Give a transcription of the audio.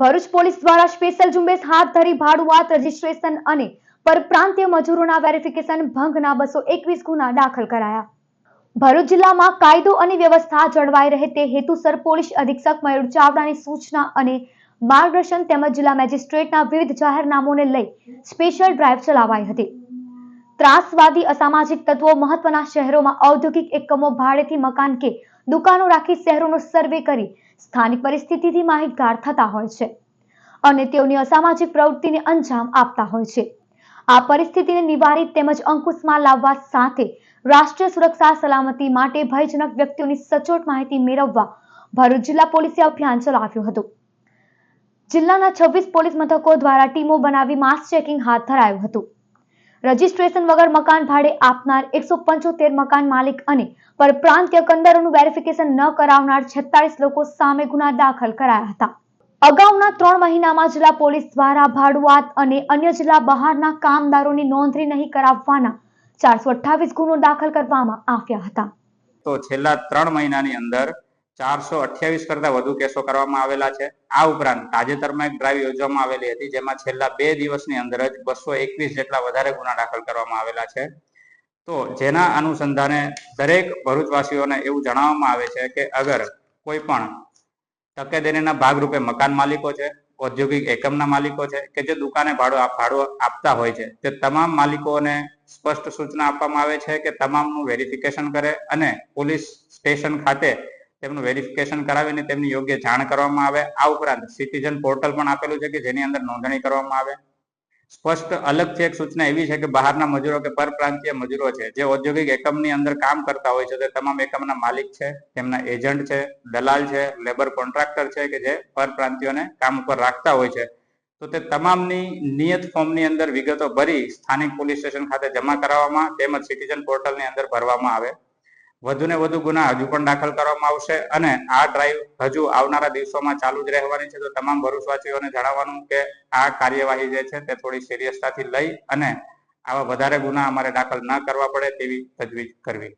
Bharuch police દ્વારા special ઝુંબેશ હાથ ધરી ભાડુઆત, રજીસ્ટ્રેશન અને પરપ્રાંતીય મજૂરોના વેરિફિકેશન ભંગના બસો એકવીસ ગુના દાખલ કરાયા. ભરૂચ જિલ્લામાં કાયદો અને વ્યવસ્થા જળવાઈ રહે તે હેતુસર પોલીસ અધિક્ષક મયુર ચાવડાની સૂચના અને માર્ગદર્શન તેમજ જિલ્લા મેજિસ્ટ્રેટના વિવિધ જાહેરનામોને લઈ સ્પેશિયલ ડ્રાઈવ ચલાવાઈ હતી. ત્રાસવાદી અસામાજિક તત્વો મહત્વના શહેરોમાં ઔદ્યોગિક એકમો ભાડેથી મકાન કે દુકાનો રાખી શહેરોનો સર્વે કરી સ્થાનિક પરિસ્થિતિથી માહિતગાર થતા હોય છે. અને તેઓની અસામાજિક પ્રવૃત્તિને અંજામ આપતા હોય છે. આ પરિસ્થિતિને નિવારી તેમજ અંકુશમાં લાવવા સાથે રાષ્ટ્રીય સુરક્ષા સલામતી માટે ભયજનક વ્યક્તિઓની સચોટ માહિતી મેળવવા ભરૂચ જિલ્લા પોલીસે અભિયાન ચલાવ્યું હતું. જિલ્લાના છવ્વીસ પોલીસ મથકો દ્વારા ટીમો બનાવી માસ ચેકિંગ હાથ ધરાયું હતું. રજીસ્ટ્રેશન વગર મકાન ભાડે આપનાર એકસો પંચોતેર મકાન માલિક અને પરપ્રાંતીય કંદરોનું વેરિફિકેશન ન કરાવનાર છેતાલીસ લોકો સામે ગુના દાખલ કરાયા હતા. અગાઉના ત્રણ મહિનામાં જિલ્લા પોલીસ દ્વારા ભાડુઆત અને અન્ય જિલ્લા બહારના કામદારોની નોંધણી નહીં કરાવવાના ચારસો અઠ્ઠાવીસ ગુનો દાખલ કરવામાં આવ્યા હતા. તો છેલ્લા ત્રણ મહિનાની અંદર ચારસો અઠ્યાવીસ કરતા વધુ કેસો કરવામાં આવેલા છે. આ ઉપરાંત તાજેતરમાં એક ડ્રાઈવ યોજવામાં આવેલી હતી, જેમાં છેલ્લા બે દિવસની અંદર જ બસો એકવીસ જેટલા વધારે ગુના દાખલ કરવામાં આવેલા છે. તો જેના અનુસંધાને દરેક ભરૂચવાસીઓને એવું જણાવવામાં આવે છે કે અગર કોઈ પણ તકેદારીના ભાગરૂપે મકાન માલિકો છે, ઔદ્યોગિક એકમના માલિકો છે કે જે દુકાને ભાડો ભાડો આપતા હોય છે, તે તમામ માલિકોને સ્પષ્ટ સૂચના આપવામાં આવે છે કે તમામનું વેરિફિકેશન કરે અને પોલીસ સ્ટેશન ખાતે તેમનું વેરિફિકેશન કરાવીને તેમની યોગ્ય જાણ કરવામાં આવે. આ ઉપરાંત સિટીઝન પોર્ટલ પણ આપેલું છે કે જેની અંદર નોંધણી કરવામાં આવે. સ્પષ્ટ અલગ છે એક સૂચના એવી છે કે બહારના મજૂરો કે પરપ્રાંતીય મજૂરો છે, જે ઔદ્યોગિક એકમની અંદર કામ કરતા હોય છે, તે તમામ એકમના માલિક છે, તેમના એજન્ટ છે, દલાલ છે લેબર કોન્ટ્રાક્ટર છે કે જે પરપ્રાંતિયોને કામ ઉપર રાખતા હોય છે. તો તે તમામની નિયત ફોર્મની અંદર વિગતો ભરી સ્થાનિક પોલીસ સ્ટેશન ખાતે જમા કરાવવામાં તેમજ સિટીઝન પોર્ટલની અંદર ભરવામાં આવે. વધુને વધુ ગુના હજુ પણ દાખલ કરવામાં આવશે અને આ ડ્રાઈવ હજુ આવનારા દિવસોમાં ચાલુ જ રહેવાની છે. તો તમામ ભરૂચવાસીઓને જણાવવાનું કે આ કાર્યવાહી જે છે તે થોડી સિરિયસતાથી લઈ અને આવા વધારે ગુના અમારે દાખલ ન કરવા પડે તેવી તજવીજ કરવી.